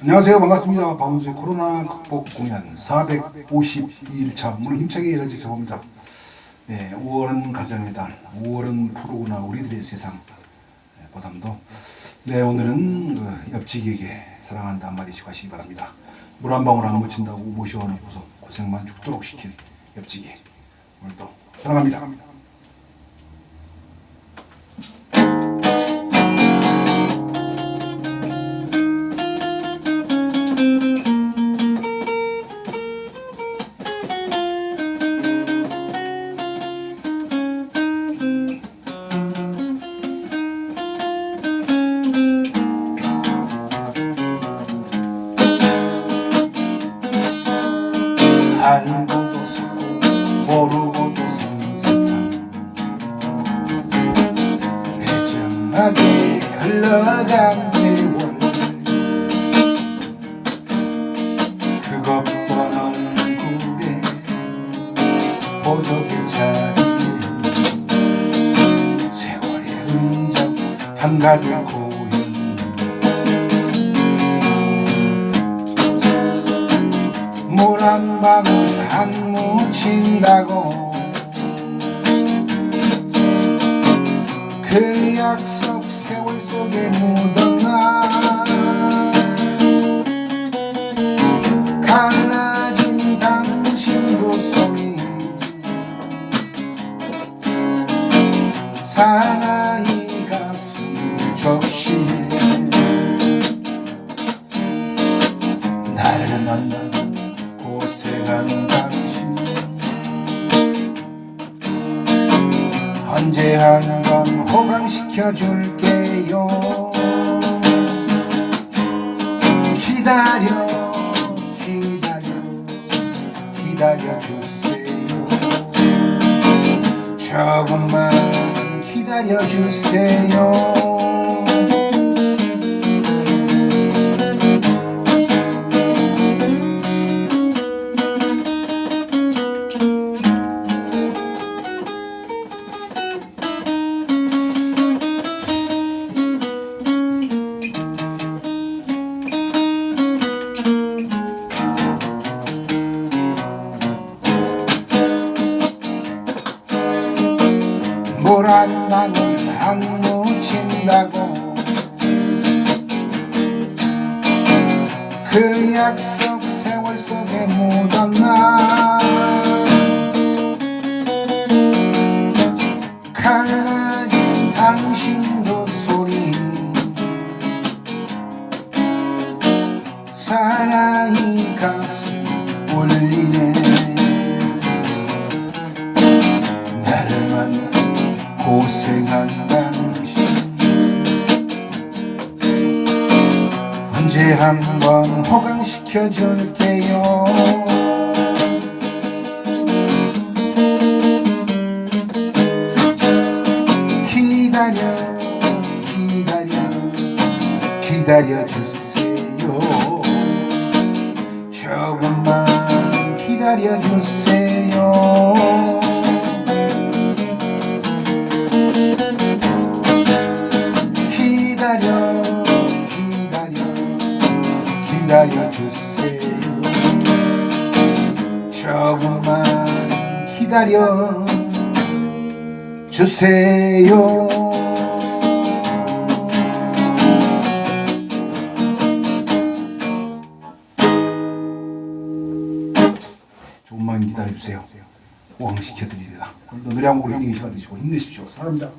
안녕하세요. 반갑습니다. 박원수의 코로나 극복 공연 452일차 오늘 힘차게 이뤄지서 봅니다. 네, 5월은 가정의 달, 5월은 푸르구나 우리들의 세상 네, 보담도 네, 오늘은 그 옆지기에게 사랑한다 한마디씩 하시기 바랍니다. 물 한 방울 안 묻힌다고 모셔놓고서 고생만 죽도록 시킨 옆지기 오늘도 사랑합니다. 매정하게 흘러간 세월. 그것던 얼굴에 보조개 차리에 세월의 흔적 한가득 고인. 물한 방울 안 묻힌다고 그 약속 세월 속에 묻었나? 갈라진 당신도 소리 사나이 가슴 적시에 나를 만나 고생한 당신 언제 한번 호강시켜 줄게요. 기다려 기다려 기다려 주세요. 조금만 기다려 주세요 물한 방울 안 묻힌다고. 그 약속 세월 속에 묻었나? 갈라진 당신도 소리. 사랑이 가슴 울리네 고생한 당신. 언제 한번 호강시켜 줄게요. 기다려 기다려 기다려 주세요. 조금만 기다려 주세요 기다려 주세요. 조금만 기다려 주세요. 호강시켜 드립니다. 오늘도 노래 한 곡으로 되시고 힘내십시오. 사랑합니다